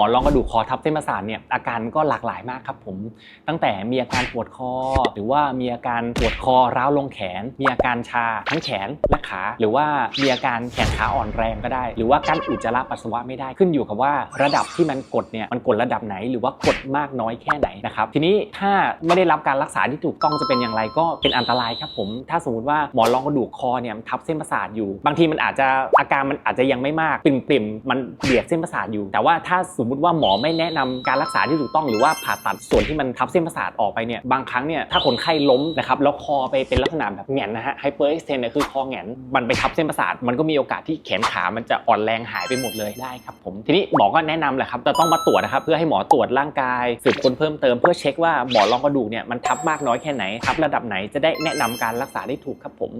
หมอนรองกระดูกคอทับเส้นประสาทเนี่ยอาการก็หลากหลายมากครับผมตั้งแต่มีอาการปวดคอ หรือว่ามีอาการปวดคอร้าวลงแขน มีอาการชาทั้งแขนและขา หรือว่ามีอาการแขนขาอ่อนแรงก็ได้ หรือว่าการอุจจาระปัสสาวะไม่ได้ขึ้นอยู่กับว่าระดับที่มันกดเนี่ยมันกดระดับไหน หรือว่ากดมากน้อยแค่ไหนนะครับทีนี้ถ้าไม่ได้รับการรักษาที่ถูกต้องจะเป็นอย่างไรก็เป็นอันตรายครับผม ถ้าสมมติว่าหมอนรองกระดูกคอเนี่ยทับเส้นประสาทอยู่ บางทีมันอาจจะอาการมันอาจจะยังไม่มากปริ่มๆมันเบียดเส้นประสาทอยู่ แต่ว่าถ้าสมมติว่าหมอไม่แนะนำการรักษาที่ถูกต้องหรือว่าผ่าตัดส่วนที่มันทับเส้นประสาทออกไปเนี่ยบางครั้งเนี่ยถ้าคนไข้ล้มนะครับแล้วคอไปเป็นลักษณะแบบแหงนนะฮะไฮเปอร์เอ็กเทนเนี่ยคือคอแหงนมันไปทับเส้นประสาท มันก็มีโอกาสที่แขนขามันจะอ่อนแรงหายไปหมดเลยได้ครับผมทีนี้หมอก็แนะนำแหละครับจะต้องมาตรวจนะครับเพื่อให้หมอตรวจร่างกายสืบค้นเพิ่มเติมเพื่อเช็คว่าหมอนรองกระดูกเนี่ยมันทับมากน้อยแค่ไหนทับระดับไหนจะได้แนะนำการรักษาได้ถูกครับผม